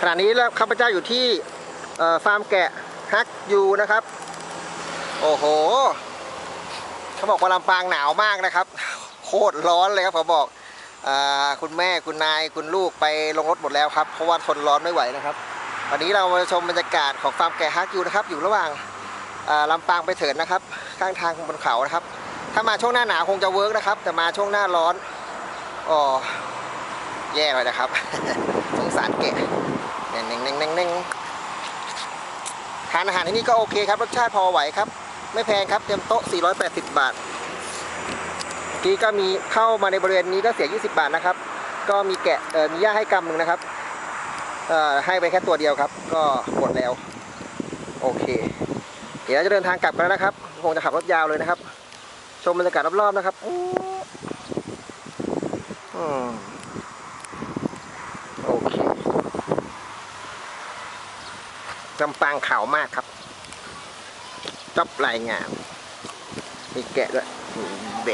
ขณะนี้แล้วข้าพเจ้าอยู่ที่ฟาร์มแกะฮักยูนะครับ โอ้โหเขาบอกว่าลำปางหนาวมากนะครับ โคตรร้อนเลยครับเขาบอกอคุณแม่คุณนายคุณลูกไปลงรถหมดแล้วครับเพราะว่าทนร้อนไม่ไหวนะครับ วันนี้เรามาชมบรรยากาศของฟาร์มแกะฮักยูนะครับ อยู่ระหว่างลำปางไปเถิดนะครับ ข้างทางบนเขานะครับ ถ้ามาช่วงหน้าหนาวคงจะเวิร์กนะครับ แต่มาช่วงหน้าร้อนอ๋อ แย่เลยนะครับ สงสารแกะเน่งเน่งเน่งเน่งเน่งทานอาหารที่นี่ก็โอเคครับ รสชาติพอไหวครับ ไม่แพงครับ เต็มโต๊ะ 480 บาททีก็มีเข้ามาในบริเวณนี้ก็เสีย 20 บาทนะครับ ก็มีแกะเอ่อมีหญ้าให้กำหนึ่งนะครับเอ่อให้ไปแค่ตัวเดียวครับ ก็หมดแล้ว โอเค เดี๋ยวเราจะเดินทางกลับกันแล้วนะครับคงจะขับรถยาวเลยนะครับ ชมบรรยากาศรอบๆนะครับ อือืมโอเค ลำปางขาวมากครับจอบรายงานมีแกะด้วยเบ